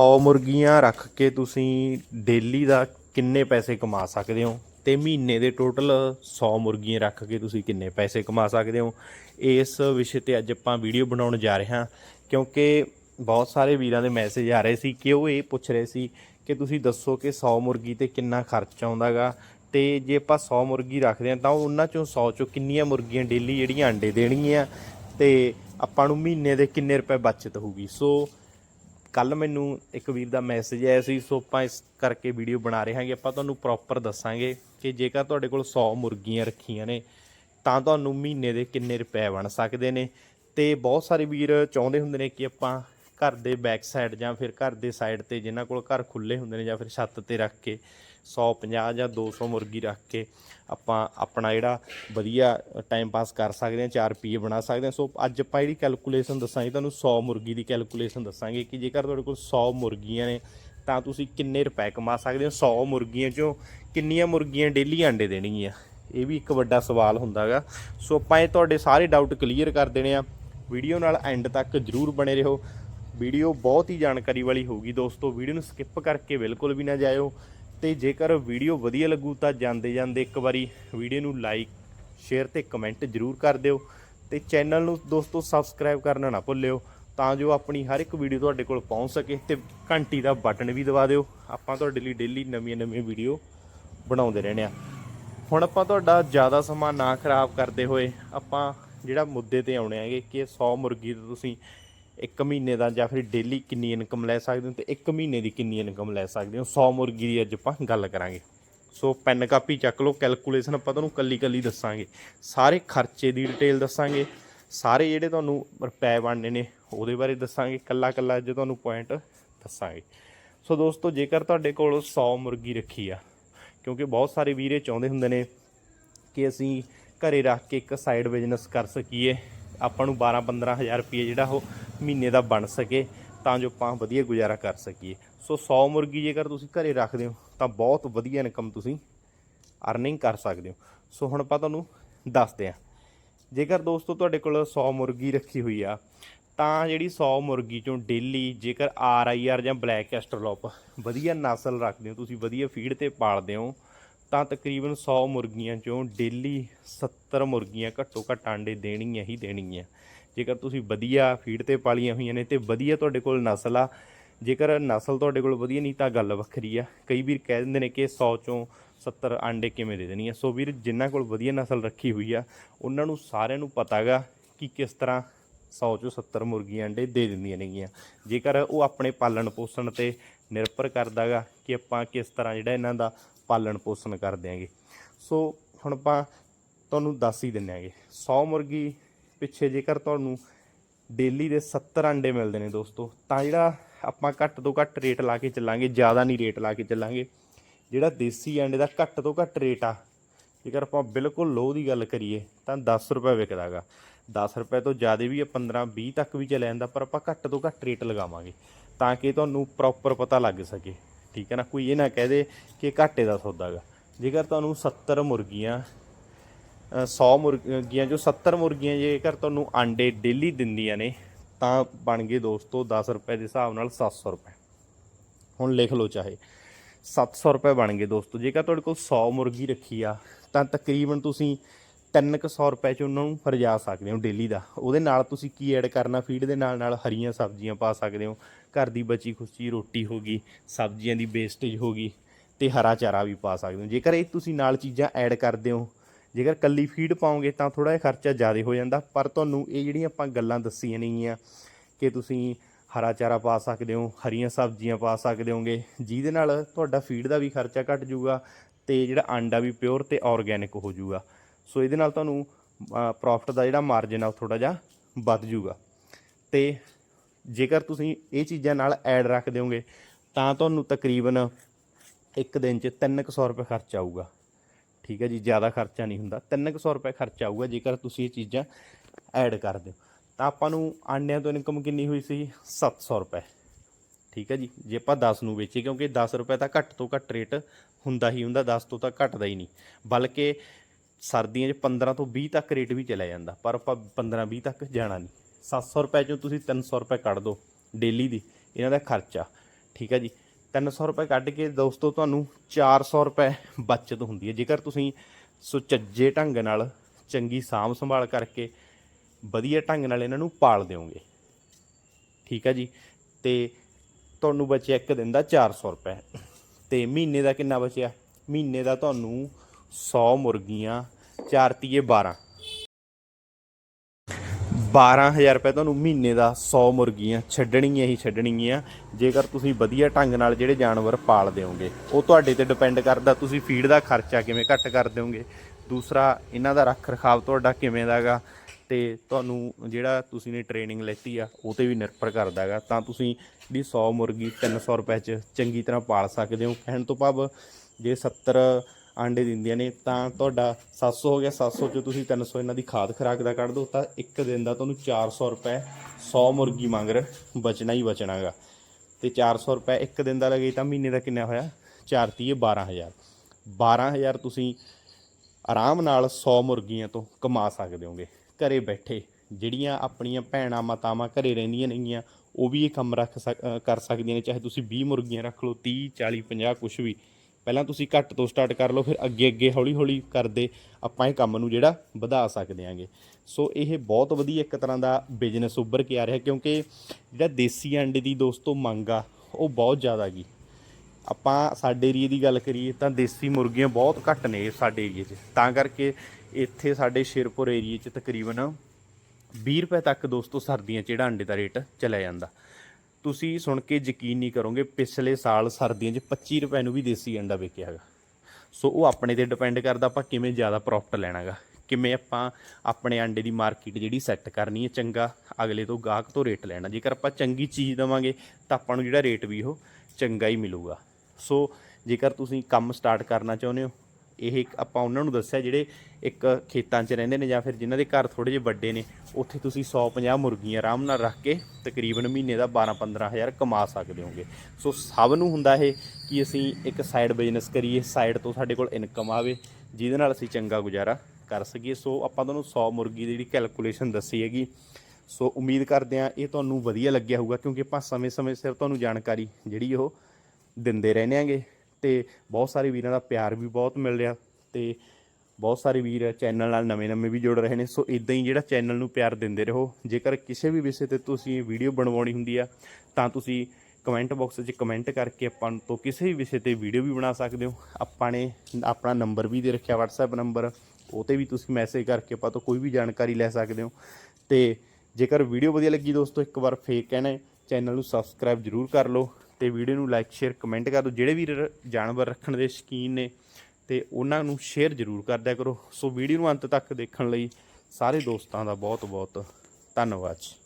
ਸੌ ਮੁਰਗੀਆਂ ਰੱਖ ਕੇ ਤੁਸੀਂ ਡੇਲੀ ਦਾ ਕਿੰਨੇ ਪੈਸੇ ਕਮਾ ਸਕਦੇ ਹੋ? ਤੇ ਮਹੀਨੇ ਦੇ ਟੋਟਲ 100 ਮੁਰਗੀਆਂ ਰੱਖ ਕੇ ਤੁਸੀਂ ਕਿੰਨੇ ਪੈਸੇ ਕਮਾ ਸਕਦੇ ਹੋ? ਇਸ ਵਿਸ਼ੇ ਤੇ ਅੱਜ ਆਪਾਂ ਵੀਡੀਓ ਬਣਾਉਣ ਜਾ ਰਹੇ ਹਾਂ, ਕਿਉਂਕਿ ਬਹੁਤ ਸਾਰੇ ਵੀਰਾਂ ਦੇ ਮੈਸੇਜ ਆ ਰਹੇ ਸੀ ਕਿ ਉਹ ਇਹ ਪੁੱਛ ਰਹੇ ਸੀ ਕਿ ਤੁਸੀਂ ਦੱਸੋ ਕਿ 100 ਮੁਰਗੀ ਤੇ ਕਿੰਨਾ ਖਰਚ ਆਉਂਦਾਗਾ ਤੇ ਜੇ ਆਪਾਂ 100 ਮੁਰਗੀ ਰੱਖਦੇ ਹਾਂ ਤਾਂ ਉਹਨਾਂ ਚੋਂ 100 ਚੋਂ ਕਿੰਨੀਆਂ ਮੁਰਗੀਆਂ ਡੇਲੀ ਜਿਹੜੀਆਂ ਅੰਡੇ ਦੇਣਗੀਆਂ? ਤੇ ਆਪਾਂ ਨੂੰ ਮਹੀਨੇ ਦੇ ਕਿੰਨੇ ਰੁਪਏ ਬਚਤ ਹੋਊਗੀ? ਸੋ ਕੱਲ ਮੈਨੂੰ ਇੱਕ ਵੀਰ ਦਾ ਮੈਸੇਜ ਆਇਆ ਸੀ, ਸੋ ਆਪਾਂ ਇਸ ਕਰਕੇ ਵੀਡੀਓ ਬਣਾ ਰਹੇ ਹਾਂਗੇ, ਆਪਾਂ ਤੁਹਾਨੂੰ ਪ੍ਰੋਪਰ ਦੱਸਾਂਗੇ ਕਿ ਜੇਕਰ ਤੁਹਾਡੇ ਕੋਲ 100 ਮੁਰਗੀਆਂ ਰੱਖੀਆਂ ਨੇ, ਤਾਂ ਤੁਹਾਨੂੰ ਮਹੀਨੇ ਦੇ ਕਿੰਨੇ ਰੁਪਏ ਬਣ ਸਕਦੇ ਨੇ। ਤੇ ਬਹੁਤ ਸਾਰੇ ਵੀਰ ਚਾਹੁੰਦੇ ਹੁੰਦੇ ਨੇ ਕਿ ਆਪਾਂ ਘਰ ਦੇ ਬੈਕ ਸਾਈਡ ਜਾਂ ਫਿਰ ਘਰ ਦੇ ਸਾਈਡ ਤੇ ਜਿਨ੍ਹਾਂ ਕੋਲ ਘਰ ਖੁੱਲੇ ਹੁੰਦੇ ਨੇ ਜਾਂ ਫਿਰ ਛੱਤ ਤੇ ਰੱਖ ਕੇ 150 ਜਾਂ 200 ਮੁਰਗੀ ਰੱਖ ਕੇ ਆਪਾਂ ਆਪਣਾ ਜਿਹੜਾ ਵਧੀਆ ਟਾਈਮ ਪਾਸ ਕਰ ਸਕਦੇ ਹਾਂ 4 ਰੁਪਏ ਬਣਾ ਸਕਦੇ ਹਾਂ। ਸੋ ਅੱਜ ਆਪਾਂ ਜਿਹੜੀ ਕੈਲਕੂਲੇਸ਼ਨ ਦੱਸਾਂਗੇ, ਤੁਹਾਨੂੰ 100 ਮੁਰਗੀ ਦੀ ਕੈਲਕੂਲੇਸ਼ਨ ਦੱਸਾਂਗੇ ਕਿ ਜੇਕਰ ਤੁਹਾਡੇ ਕੋਲ 100 ਮੁਰਗੀਆਂ ਨੇ ਤਾਂ ਤੁਸੀਂ ਕਿੰਨੇ ਰੁਪਏ ਕਮਾ ਸਕਦੇ ਹੋ? 100 ਮੁਰਗੀਆਂ ਚੋਂ ਕਿੰਨੀਆਂ ਮੁਰਗੀਆਂ ਡੇਲੀ ਆਂਡੇ ਦੇਣਗੀਆਂ? ਇਹ ਵੀ ਇੱਕ ਵੱਡਾ ਸਵਾਲ ਹੁੰਦਾਗਾ। ਸੋ ਆਪਾਂ ਇਹ ਤੁਹਾਡੇ ਸਾਰੇ ਡਾਊਟ ਕਲੀਅਰ ਕਰ ਦੇਣੇ ਆ। ਵੀਡੀਓ ਨਾਲ ਐਂਡ ਤੱਕ ਜਰੂਰ ਬਣੇ ਰਹੋ। ਵੀਡੀਓ ਬਹੁਤ ਹੀ ਜਾਣਕਾਰੀ ਵਾਲੀ ਹੋਊਗੀ ਦੋਸਤੋ, ਵੀਡੀਓ ਨੂੰ ਸਕਿਪ ਕਰਕੇ ਬਿਲਕੁਲ ਵੀ ਨਾ ਜਾਇਓ। ਤੇ ਜੇਕਰ ਵੀਡੀਓ ਵਧੀਆ ਲੱਗੂ ਤਾਂ ਜਾਂਦੇ ਜਾਂਦੇ ਇੱਕ ਵਾਰੀ ਵੀਡੀਓ ਨੂੰ ਲਾਈਕ ਸ਼ੇਅਰ ਤੇ ਕਮੈਂਟ ਜਰੂਰ ਕਰ ਦਿਓ। ਤੇ ਚੈਨਲ ਨੂੰ ਦੋਸਤੋ ਸਬਸਕ੍ਰਾਈਬ ਕਰਨਾ ਨਾ ਭੁੱਲਿਓ, ਤਾਂ ਜੋ ਆਪਣੀ ਹਰ ਇੱਕ ਵੀਡੀਓ ਤੁਹਾਡੇ ਕੋਲ ਪਹੁੰਚ ਸਕੇ ਤੇ ਘੰਟੀ ਦਾ ਬਟਨ ਵੀ ਦਬਾ ਦਿਓ। ਆਪਾਂ ਤੁਹਾਡੇ ਲਈ ਡੇਲੀ ਨਵੀਆਂ ਨਵੀਆਂ ਵੀਡੀਓ ਬਣਾਉਂਦੇ ਰਹਿੰਦੇ ਆ ਹੁਣ ਆਪਾਂ ਤੁਹਾਡਾ ਜ਼ਿਆਦਾ ਸਮਾਂ ਨਾ ਖਰਾਬ ਕਰਦੇ ਹੋਏ ਆਪਾਂ ਜਿਹੜਾ ਮੁੱਦੇ ਤੇ ਆਉਣੇ ਹੈਗੇ, ਕਿ 100 ਮੁਰਗੀ ਤੋਂ ਤੁਸੀਂ ਇੱਕ ਮਹੀਨੇ ਦਾ ਜਾਂ ਫਿਰ ਡੇਲੀ ਕਿੰਨੀ ਇਨਕਮ ਲੈ ਸਕਦੇ ਹੋ ਤੇ ਇੱਕ ਮਹੀਨੇ ਦੀ ਕਿੰਨੀ ਇਨਕਮ ਲੈ ਸਕਦੇ ਹੋ? 100 ਮੁਰਗੀ ਦੀ ਅੱਜ ਆਪਾਂ ਗੱਲ ਕਰਾਂਗੇ। ਸੋ ਪੈਨ ਕਾਪੀ ਚੱਕ ਲਓ ਕੈਲਕੂਲੇਸ਼ਨ ਆਪਾਂ ਤੁਹਾਨੂੰ ਕੱਲੀ ਕੱਲੀ ਦੱਸਾਂਗੇ। ਸਾਰੇ ਖਰਚੇ ਦੀ ਡਿਟੇਲ ਦੱਸਾਂਗੇ। ਸਾਰੇ ਜਿਹੜੇ ਤੁਹਾਨੂੰ ਰੁਪਏ ਬਣਨੇ ਨੇ, ਉਹਦੇ ਬਾਰੇ ਦੱਸਾਂਗੇ। ਕੱਲਾ ਕੱਲਾ ਅੱਜ ਤੁਹਾਨੂੰ ਪੁਆਇੰਟ ਦੱਸਾਂਗੇ। ਸੋ ਦੋਸਤੋ, ਜੇਕਰ ਤੁਹਾਡੇ ਕੋਲ 100 ਮੁਰਗੀ ਰੱਖੀ ਆ, ਕਿਉਂਕਿ ਬਹੁਤ ਸਾਰੇ ਵੀਰੇ ਚਾਹੁੰਦੇ ਹੁੰਦੇ ਨੇ ਕਿ ਅਸੀਂ ਘਰੇ ਰੱਖ ਕੇ ਇੱਕ ਸਾਈਡ ਬਿਜ਼ਨਸ ਕਰ ਸਕੀਏ। ਆਪਾਂ ਨੂੰ 12 15000 ਰੁਪਏ ਜਿਹੜਾ ਉਹ ਮਹੀਨੇ ਦਾ ਬਣ ਸਕੇ, ਤਾਂ ਜੋ ਆਪਾਂ ਵਧੀਆ ਗੁਜ਼ਾਰਾ ਕਰ ਸਕੀਏ। ਸੋ 100 ਮੁਰਗੀ ਜੇਕਰ ਤੁਸੀਂ ਘਰੇ ਰੱਖਦੇ ਹੋ, ਤਾਂ ਬਹੁਤ ਵਧੀਆ ਇਨਕਮ ਤੁਸੀਂ ਅਰਨਿੰਗ ਕਰ ਸਕਦੇ ਹੋ। ਸੋ ਹੁਣ ਆਪਾਂ ਤੁਹਾਨੂੰ ਦੱਸਦੇ ਹਾਂ। ਜੇਕਰ ਦੋਸਤੋ ਤੁਹਾਡੇ ਕੋਲ 100 ਮੁਰਗੀ ਰੱਖੀ ਹੋਈ ਆ, ਤਾਂ ਜਿਹੜੀ 100 ਮੁਰਗੀ ਚੋਂ ਡੇਲੀ ਜੇਕਰ ਆਰ ਆਈ ਆਰ ਜਾਂ ਬਲੈਕ ਐਸਟਰਲੋਪ ਵਧੀਆ ਨਸਲ ਰੱਖਦੇ ਹੋ, ਤੁਸੀਂ ਵਧੀਆ ਫੀਡ ਤੇ ਪਾਲਦੇ ਹੋ ਤਾਂ ਤਕਰੀਬਨ 100 ਮੁਰਗੀਆਂ ਚੋਂ ਡੇਲੀ 70 ਮੁਰਗੀਆਂ ਘੱਟੋ ਘੱਟ ਆਂਡੇ ਦੇਣਗੀਆਂ ਹੀ ਦੇਣਗੀਆਂ ਜੇਕਰ ਤੁਸੀਂ ਵਧੀਆ ਫੀਡ ਤੇ ਪਾਲੀਆਂ ਹੋਈਆਂ ਨੇ ਤੇ ਵਧੀਆ ਤੁਹਾਡੇ ਕੋਲ ਨਸਲ ਆ, ਜੇਕਰ ਨਸਲ ਤੁਹਾਡੇ ਕੋਲ ਵਧੀਆ ਨਹੀਂ ਤਾਂ ਗੱਲ ਵੱਖਰੀ ਆ। ਕਈ ਵੀਰ ਕਹਿ ਦਿੰਦੇ ਨੇ ਕਿ 100 ਚੋਂ 70 ਆਂਡੇ ਕਿਵੇਂ ਦੇ ਦੇਣੀ ਆ। ਸੋ ਵੀਰ, ਜਿਨ੍ਹਾਂ ਕੋਲ ਵਧੀਆ ਨਸਲ ਰੱਖੀ ਹੋਈ ਆ, ਉਹਨਾਂ ਨੂੰ ਸਾਰਿਆਂ ਨੂੰ ਪਤਾਗਾ ਕਿ ਕਿਸ ਤਰ੍ਹਾਂ 100 ਚੋਂ 70 ਮੁਰਗੀਆਂ ਅੰਡੇ ਦੇ ਦਿੰਦੀਆਂ ਨੇਗੀਆਂ। ਜੇਕਰ ਉਹ ਆਪਣੇ ਪਾਲਣ ਪੋਸ਼ਣ ਤੇ ਨਿਰਭਰ ਕਰਦਾਗਾ ਕਿ ਆਪਾਂ ਕਿਸ ਤਰ੍ਹਾਂ ਜਿਹੜਾ ਇਹਨਾਂ ਦਾ ਪਾਲਣ ਪੋਸ਼ਣ ਕਰ ਦਿਆਂਗੇ ਸੋ ਹੁਣ ਆਪਾਂ ਤੁਹਾਨੂੰ ਦੱਸ ਹੀ ਦਿੰਨੇ ਆਂਗੇ। 100 ਮੁਰਗੀ ਪਿੱਛੇ ਜੇਕਰ ਤੁਹਾਨੂੰ ਡੇਲੀ ਦੇ 70 ਅੰਡੇ ਮਿਲਦੇ ਨੇ ਦੋਸਤੋ, ਤਾਂ ਜਿਹੜਾ ਆਪਾਂ ਘੱਟ ਤੋਂ ਘੱਟ ਰੇਟ ਲਾ ਕੇ ਚੱਲਾਂਗੇ, ਜ਼ਿਆਦਾ ਨਹੀਂ ਰੇਟ ਲਾ ਕੇ ਚੱਲਾਂਗੇ, ਜਿਹੜਾ ਦੇਸੀ ਅੰਡੇ ਦਾ ਘੱਟ ਤੋਂ ਘੱਟ ਰੇਟ ਆ, ਜੇਕਰ ਆਪਾਂ ਬਿਲਕੁਲ ਲੋ ਦੀ ਗੱਲ ਕਰੀਏ, ਤਾਂ 10 ਰੁਪਏ ਵਿਕਦਾਗਾ। 10 ਰੁਪਏ ਤੋਂ ਜ਼ਿਆਦਾ ਵੀ 15 20 ਤੱਕ ਵੀ ਚਲੇ ਜਾਂਦਾ, ਪਰ ਆਪਾਂ ਘੱਟ ਤੋਂ ਘੱਟ ਰੇਟ ਲਗਾਵਾਂਗੇ, ਤਾਂ ਕਿ ਤੁਹਾਨੂੰ ਪ੍ਰੋਪਰ ਪਤਾ ਲੱਗ ਸਕੇ। ਠੀਕ ਹੈ ਨਾ? ਕੋਈ ਇਹ ਨਾ ਕਹਿ ਦੇ ਕਿ ਘਾਟੇ ਦਾ ਸੌਦਾ ਸੌਦਾਗਾ ਜੇਕਰ ਤੁਹਾਨੂੰ 70 ਮੁਰਗੀਆਂ ਅ, 100 ਮੁਰਗੀਆਂ ਜੋ 70 ਮੁਰਗੀਆਂ ਜੇਕਰ ਤੁਹਾਨੂੰ ਆਂਡੇ ਡੇਲੀ ਦਿੰਦੀਆਂ ਨੇ ਤਾਂ ਬਣ ਗਏ ਦੋਸਤੋ 10 ਰੁਪਏ ਦੇ ਹਿਸਾਬ ਨਾਲ 700 ਰੁਪਏ। ਹੁਣ ਲਿਖ ਲਓ ਚਾਹੇ। 700 ਰੁਪਏ ਬਣ ਗਏ ਦੋਸਤੋ। ਜੇਕਰ ਤੁਹਾਡੇ ਕੋਲ 100 ਮੁਰਗੀ ਰੱਖੀ ਆ ਤਾਂ ਤਕਰੀਬਨ ਤੁਸੀਂ 300 ਰੁਪਏ ਚ ਉਹਨਾਂ ਨੂੰ ਫਰਜਾ ਸਕਦੇ ਹੋ ਡੇਲੀ ਦਾ। ਉਹਦੇ ਨਾਲ ਤੁਸੀਂ ਕੀ ਐਡ ਕਰਨਾ? ਫੀਡ ਦੇ ਨਾਲ ਨਾਲ ਹਰੀਆਂ ਸਬਜ਼ੀਆਂ ਪਾ ਸਕਦੇ ਹੋ। ਘਰ ਦੀ ਬਚੀ ਖੁਚੀ ਰੋਟੀ ਹੋ ਗਈ, ਸਬਜ਼ੀਆਂ ਦੀ ਵੇਸਟੇਜ ਹੋ ਗਈ ਤੇ ਹਰਾ ਚਾਰਾ ਵੀ ਪਾ ਸਕਦੇ ਹੋ। ਜੇਕਰ ਇਹ ਤੁਸੀਂ ਨਾਲ ਚੀਜ਼ਾਂ ਐਡ ਕਰਦੇ ਹੋ, ਜੇਕਰ ਕੱਲੀ ਫੀਡ ਪਾਓਗੇ ਤਾਂ ਥੋੜਾ ਜਿਹਾ ਖਰਚਾ ਜ਼ਿਆਦਾ ਹੋ ਜਾਂਦਾ, ਪਰ ਤੁਹਾਨੂੰ ਇਹ ਜਿਹੜੀਆਂ ਆਪਾਂ ਗੱਲਾਂ ਦੱਸੀਆਂ ਨੇਗੀਆਂ ਕਿ ਤੁਸੀਂ ਹਰਾ ਚਾਰਾ ਪਾ ਸਕਦੇ ਹੋ, ਹਰੀਆਂ ਸਬਜ਼ੀਆਂ ਪਾ ਸਕਦੇ ਹੋਗੇ, ਜਿਹਦੇ ਨਾਲ ਤੁਹਾਡਾ ਫੀਡ ਦਾ ਵੀ ਖਰਚਾ ਘਟ ਜਾਊਗਾ ਤੇ ਜਿਹੜਾ ਆਂਡਾ ਵੀ ਪਿਓਰ ਤੇ ਆਰਗੈਨਿਕ ਹੋ ਜਾਊਗਾ। ਸੋ ਇਹਦੇ ਨਾਲ ਤੁਹਾਨੂੰ ਪ੍ਰੋਫਿਟ ਦਾ ਜਿਹੜਾ ਮਾਰਜਨ ਆ ਉਹ ਥੋੜਾ ਜਿਹਾ ਵੱਧ ਜਾਊਗਾ। ਤੇ ਜੇਕਰ ਤੁਸੀਂ ਇਹ ਚੀਜ਼ਾਂ ਨਾਲ ਐਡ ਰੱਖ ਦਿਓਗੇ ਤਾਂ ਤੁਹਾਨੂੰ ਤਕਰੀਬਨ ਇੱਕ ਦਿਨ 'ਚ 300 ਰੁਪਏ ਖਰਚ ਆਊਗਾ। ਠੀਕ ਹੈ ਜੀ, ਜ਼ਿਆਦਾ ਖਰਚਾ ਨਹੀਂ ਹੁੰਦਾ। 300 ਰੁਪਏ ਖਰਚ ਆਊਗਾ ਜੇਕਰ ਤੁਸੀਂ ਇਹ ਚੀਜ਼ਾਂ ਐਡ ਕਰ ਦਿਓ ਤਾਂ ਆਪਾਂ ਨੂੰ ਆਂਡਿਆਂ ਤੋਂ ਇਨਕਮ ਕਿੰਨੀ ਹੋਈ ਸੀ? 700 ਰੁਪਏ। ਠੀਕ ਹੈ ਜੀ, ਜੇ ਆਪਾਂ 10 ਨੂੰ ਵੇਚੇ ਕਿਉਂਕਿ 10 ਰੁਪਏ ਤਾਂ ਘੱਟ ਤੋਂ ਘੱਟ ਰੇਟ ਹੁੰਦਾ ਹੀ ਹੁੰਦਾ 10 ਤੋਂ ਤਾਂ ਘਟਦਾ ਹੀ ਨਹੀਂ। ਬਲਕਿ ਸਰਦੀਆਂ 'ਚ 15 ਤੋਂ 20 ਤੱਕ ਰੇਟ ਵੀ ਚਲਾ ਜਾਂਦਾ, ਪਰ ਆਪਾਂ 15 20 ਤੱਕ ਜਾਣਾ ਨਹੀਂ। 700 ਰੁਪਏ ਚੋਂ ਤੁਸੀਂ 300 ਰੁਪਏ ਕੱਢ ਦਿਓ ਡੇਲੀ ਦੀ, ਇਹਨਾਂ ਦਾ ਖਰਚਾ, ਠੀਕ ਹੈ ਜੀ? 300 ਰੁਪਏ ਕੱਢ ਕੇ ਦੋਸਤੋ ਤੁਹਾਨੂੰ 400 ਰੁਪਏ ਬਚਤ ਹੁੰਦੀ ਹੈ। ਜੇਕਰ ਤੁਸੀਂ ਸੁਚੱਜੇ ਢੰਗ ਨਾਲ ਚੰਗੀ ਸਾਂਭ ਸੰਭਾਲ ਕਰਕੇ ਵਧੀਆ ਢੰਗ ਨਾਲ ਇਹਨਾਂ ਨੂੰ ਪਾਲ ਦਿਓਗੇ, ਠੀਕ ਹੈ ਜੀ? ਤੇ ਤੁਹਾਨੂੰ ਬਚਿਆ ਇੱਕ ਦਿਨ ਦਾ 400 ਰੁਪਏ। ਤੇ ਮਹੀਨੇ ਦਾ ਕਿੰਨਾ ਬਚਿਆ? ਮਹੀਨੇ ਦਾ ਤੁਹਾਨੂੰ 100 ਮੁਰਗੀਆਂ 4 ਤੀਏ 12 12000 ਰੁਪਏ ਤੁਹਾਨੂੰ ਮਹੀਨੇ ਦਾ 100 ਮੁਰਗੀਆਂ ਛੱਡਣੀਆਂ ਹੀ ਛੱਡਣਗੀਆਂ ਜੇਕਰ ਤੁਸੀਂ ਵਧੀਆ ਢੰਗ ਨਾਲ ਜਿਹੜੇ ਜਾਨਵਰ ਪਾਲ ਦਿਓਗੇ, ਉਹ ਤੁਹਾਡੇ ਤੇ ਡਿਪੈਂਡ ਕਰਦਾ ਤੁਸੀਂ ਫੀਡ ਦਾ ਖਰਚਾ ਕਿਵੇਂ ਘੱਟ ਕਰ ਦਿਓਗੇ। ਦੂਸਰਾ, ਇਹਨਾਂ ਦਾ ਰੱਖ ਰਖਾਵ ਤੁਹਾਡਾ ਕਿਵੇਂ ਦਾਗਾ ਤੇ ਤੁਹਾਨੂੰ ਜਿਹੜਾ ਤੁਸੀਂ ਨੇ ਟ੍ਰੇਨਿੰਗ ਲੈਤੀ ਆ, ਉਹ ਤੇ ਵੀ ਨਿਰਭਰ ਕਰਦਾ ਹੈਗਾ ਤਾਂ ਤੁਸੀਂ ਜਿਹੜੀ 100 ਮੁਰਗੀ 300 ਰੁਪਏ ਚ ਚੰਗੀ ਤਰ੍ਹਾਂ ਪਾਲ ਸਕਦੇ ਹੋ। ਕਹਿਣ ਤੋਂ ਭਾਵ, ਜੇ 70 ਆਂਡੇ ਦਿੰਦੀਆਂ ਨੇ, ਤਾਂ ਤੁਹਾਡਾ 700 ਹੋ ਗਿਆ 700 'ਚੋਂ ਤੁਸੀਂ 300 ਇਹਨਾਂ ਦੀ ਖਾਦ ਖਰਾਕ ਦਾ ਕੱਢ ਦੋ ਤਾਂ ਇੱਕ ਦਿਨ ਦਾ ਤੁਹਾਨੂੰ 400 ਰੁਪਏ 100 ਮੁਰਗੀ ਮੰਗਰ ਬਚਣਾ ਹੀ ਬਚਣਾਗਾ। ਤੇ 400 ਰੁਪਏ ਇੱਕ ਦਿਨ ਦਾ ਲੱਗੇ ਤਾਂ ਮਹੀਨੇ ਦਾ ਕਿੰਨਾ ਹੋਇਆ? 4 ਤੀਏ 12000 12000 ਤੁਸੀਂ ਆਰਾਮ ਨਾਲ 100 ਮੁਰਗੀਆਂ ਤੋਂ ਕਮਾ ਸਕਦੇ ਹੋਗੇ, ਘਰੇ ਬੈਠੇ। ਜਿਹੜੀਆਂ ਆਪਣੀਆਂ ਭੈਣਾਂ ਮਾਤਾਵਾਂ ਘਰੇ ਰਹਿੰਦੀਆਂ ਨੇਗੀਆਂ ਉਹ ਵੀ ਇਹ ਕੰਮ ਰੱਖ ਸਕ- ਕਰ ਸਕਦੀਆਂ ਨੇ, ਚਾਹੇ ਤੁਸੀਂ 20 ਮੁਰਗੀਆਂ ਰੱਖ ਲਓ 30 40 50 ਕੁਝ ਵੀ। ਪਹਿਲਾਂ ਤੁਸੀਂ ਘੱਟ ਤੋਂ ਸਟਾਰਟ ਕਰ ਲਓ, ਫਿਰ ਅੱਗੇ ਅੱਗੇ ਹੌਲੀ ਹੌਲੀ ਕਰਦੇ, ਆਪਾਂ ਇਹ ਕੰਮ ਨੂੰ ਜਿਹੜਾ ਵਧਾ ਸਕਦੇ ਆਂਗੇ। ਸੋ ਇਹ ਬਹੁਤ ਵਧੀਆ ਇੱਕ ਤਰ੍ਹਾਂ ਦਾ ਬਿਜ਼ਨਸ ਉੱਭਰ ਕੇ ਆ ਰਿਹਾ, ਕਿਉਂਕਿ ਜਿਹੜਾ ਦੇਸੀ ਅੰਡੇ ਦੀ ਦੋਸਤੋ ਮੰਗ ਆ, ਉਹ ਬਹੁਤ ਜ਼ਿਆਦਾ ਗੀ ਆਪਾਂ ਸਾਡੇ ਏਰੀਏ ਦੀ ਗੱਲ ਕਰੀਏ ਤਾਂ ਦੇਸੀ ਮੁਰਗੀਆਂ ਬਹੁਤ ਘੱਟ ਨੇ ਸਾਡੇ ਏਰੀਏ 'ਚ। ਤਾਂ ਕਰਕੇ ਇੱਥੇ ਸਾਡੇ ਸ਼ੇਰਪੁਰ ਏਰੀਏ 'ਚ ਤਕਰੀਬਨ 20 ਰੁਪਏ ਤੱਕ ਦੋਸਤੋ ਸਰਦੀਆਂ 'ਚ ਜਿਹੜਾ ਅੰਡੇ ਦਾ ਰੇਟ ਚਲਾ ਜਾਂਦਾ। ਤੁਸੀਂ ਸੁਣ ਕੇ ਯਕੀਨ ਨਹੀਂ ਕਰੋਗੇ, ਪਿਛਲੇ ਸਾਲ ਸਰਦੀਆਂ 'ਚ 25 ਰੁਪਏ ਨੂੰ ਵੀ ਦੇਸੀ ਅੰਡਾ ਵਿਕਿਆ ਹੈਗਾ। ਸੋ ਉਹ ਆਪਣੇ ਤੇ ਡਿਪੈਂਡ ਕਰਦਾ ਆਪਾਂ ਕਿਵੇਂ ਜ਼ਿਆਦਾ ਪ੍ਰੋਫਿਟ ਲੈਣਾਗਾ, ਕਿਵੇਂ ਆਪਾਂ ਆਪਣੇ ਅੰਡੇ ਦੀ ਮਾਰਕੀਟ ਜਿਹੜੀ ਸੈੱਟ ਕਰਨੀ ਹੈ ਚੰਗਾ, ਅਗਲੇ ਤੋਂ ਗਾਹਕ ਤੋਂ ਰੇਟ ਲੈਣਾ। ਜੇਕਰ ਆਪਾਂ ਚੰਗੀ ਚੀਜ਼ ਦਵਾਂਗੇ, ਤਾਂ ਆਪਾਂ ਨੂੰ ਜਿਹੜਾ ਰੇਟ ਵੀ ਉਹ ਚੰਗਾ ਹੀ ਮਿਲੂਗਾ। ਸੋ ਜੇਕਰ ਤੁਸੀਂ ਕੰਮ ਸਟਾਰਟ ਕਰਨਾ ਚਾਹੁੰਦੇ ਹੋ ਇਹ ਇੱਕ ਆਪਾਂ ਉਹਨਾਂ ਨੂੰ ਦੱਸਿਆ ਜਿਹੜੇ ਇੱਕ ਖੇਤਾਂ 'ਚ ਰਹਿੰਦੇ ਨੇ ਜਾਂ ਫਿਰ ਜਿਨ੍ਹਾਂ ਦੇ ਘਰ ਥੋੜੇ ਜਿਹੇ ਵੱਡੇ ਨੇ, ਉੱਥੇ ਤੁਸੀਂ 150 ਮੁਰਗੀਆਂ ਆਰਾਮ ਨਾਲ ਰੱਖ ਕੇ ਤਕਰੀਬਨ ਮਹੀਨੇ ਦਾ 12-15000 ਕਮਾ ਸਕਦੇ ਹੋਗੇ। ਸੋ ਸਭ ਨੂੰ ਹੁੰਦਾ ਇਹ ਕਿ ਅਸੀਂ ਇੱਕ ਸਾਈਡ ਬਿਜ਼ਨਸ ਕਰੀਏ ਸਾਈਡ ਤੋਂ ਸਾਡੇ ਕੋਲ ਇਨਕਮ ਆਵੇ, ਜਿਹਦੇ ਨਾਲ ਅਸੀਂ ਚੰਗਾ ਗੁਜ਼ਾਰਾ ਕਰ ਸਕੀਏ। ਸੋ ਆਪਾਂ ਤੁਹਾਨੂੰ 100 ਮੁਰਗੀ ਦੀ ਜਿਹੜੀ ਕੈਲਕੂਲੇਸ਼ਨ ਦੱਸੀ ਹੈਗੀ, ਸੋ ਉਮੀਦ ਕਰਦੇ ਹਾਂ ਇਹ ਤੁਹਾਨੂੰ ਵਧੀਆ ਲੱਗਿਆ ਹੋਊਗਾ, ਕਿਉਂਕਿ ਆਪਾਂ ਸਮੇਂ-ਸਮੇਂ ਸਿਰ ਤੁਹਾਨੂੰ ਜਾਣਕਾਰੀ ਜਿਹੜੀ ਉਹ ਦਿੰਦੇ ਰਹਿੰਦੇ ਆਂਗੇ ਤੇ ਬਹੁਤ ਸਾਰੇ ਵੀਰਾਂ ਦਾ ਪਿਆਰ ਵੀ ਬਹੁਤ ਮਿਲ ਰਿਹਾ ਤੇ ਬਹੁਤ ਸਾਰੇ ਵੀਰ ਚੈਨਲ ਨਾਲ ਨਵੇਂ-ਨਵੇਂ ਵੀ ਜੁੜ ਰਹੇ ਨੇ। ਸੋ ਇਦਾਂ ਹੀ ਜਿਹੜਾ ਚੈਨਲ ਨੂੰ ਪਿਆਰ ਦਿੰਦੇ ਰਹੋ। ਜੇਕਰ ਕਿਸੇ ਵੀ ਵਿਸ਼ੇ ਤੇ ਤੁਸੀਂ ਵੀਡੀਓ ਬਣਵਾਉਣੀ ਹੁੰਦੀ ਆ, ਤਾਂ ਤੁਸੀਂ ਕਮੈਂਟ ਬਾਕਸ 'ਚ ਕਮੈਂਟ ਕਰਕੇ ਆਪਾਂ ਤੋਂ ਕਿਸੇ ਵੀ ਵਿਸ਼ੇ ਤੇ ਵੀਡੀਓ ਵੀ ਬਣਾ ਸਕਦੇ ਹੋ। ਆਪਾਂ ਨੇ ਆਪਣਾ ਨੰਬਰ ਵੀ ਦੇ ਰੱਖਿਆ, WhatsApp ਨੰਬਰ ਉਹ ਤੇ ਵੀ ਤੁਸੀਂ ਮੈਸੇਜ ਕਰਕੇ ਆਪਾਂ ਤੋਂ ਕੋਈ ਵੀ ਜਾਣਕਾਰੀ ਲੈ ਸਕਦੇ ਹੋ। ਤੇ ਜੇਕਰ ਵੀਡੀਓ ਵਧੀਆ ਲੱਗੀ ਦੋਸਤੋ, ਇੱਕ ਵਾਰ ਫੇਕ ਕਹਿਣਾ ਚੈਨਲ ਨੂੰ ਸਬਸਕ੍ਰਾਈਬ ਜਰੂਰ ਕਰ ਲਓ। ਤੇ ਵੀਡੀਓ ਨੂੰ ਲਾਈਕ ਸ਼ੇਅਰ ਕਮੈਂਟ ਕਰ ਦਿਓ। ਜਿਹੜੇ ਵੀ ਰ- ਜਾਨਵਰ ਰੱਖਣ ਦੇ ਸ਼ੌਕੀਨ ਨੇ, ਤੇ ਉਹਨਾਂ ਨੂੰ ਸ਼ੇਅਰ ਜਰੂਰ ਕਰ ਦਿਆ ਕਰੋ। ਸੋ ਵੀਡੀਓ ਨੂੰ ਅੰਤ ਤੱਕ ਦੇਖਣ ਲਈ ਸਾਰੇ ਦੋਸਤਾਂ ਦਾ ਬਹੁਤ ਬਹੁਤ ਧੰਨਵਾਦ। ਜੀ